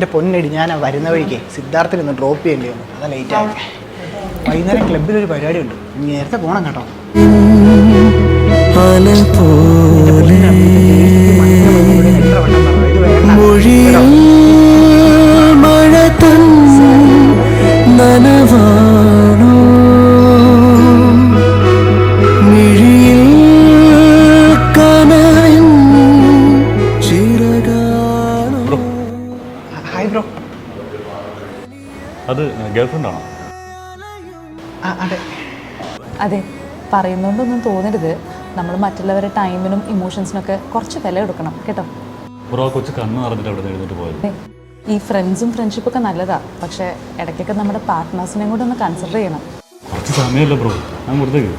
എന്റെ പൊന്നടി ഞാൻ വരുന്ന വഴിക്ക് സിദ്ധാർത്ഥിൽ ഒന്ന് ഡ്രോപ്പ് ചെയ്യേണ്ടി വന്നു. അതാ ലേറ്റ് ആയി. വൈകുന്നേരം ക്ലബ്ബിൽ ഒരു പരിപാടി ഉണ്ട്. നേരത്തെ പോകണം കേട്ടോ. ബ്രോ. അത് ഗേൾഫ്രണ്ട് ആണോ അതെ. അതെ പറയുന്നതുകൊണ്ടൊന്നും തോന്നരുത്. നമ്മൾ മറ്റുള്ളവരുടെ ടൈമിനും ഇമോഷൻസിനൊക്കെ കുറച്ച് വില കൊടുക്കണം കേട്ടോ? ബ്രോ കൊച്ചു കണ്ണ് നിറഞ്ഞിട്ട് അവിടെ നിന്ന് എഴുന്നേറ്റ് പോയത്? ഈ ഫ്രണ്ട്സും ഫ്രണ്ട്ഷിപ്പൊക്കെ നല്ലതാ. പക്ഷേ ഇടയ്ക്കൊക്കെ നമ്മുടെ പാർട്ട്നേഴ്സിനെയും കൂടെ ഒന്ന് കൺസിഡർ ചെയ്യണം. കുറച്ച് സമയമല്ല ബ്രോ. ഞാൻ കൊടുത്തേക്ക്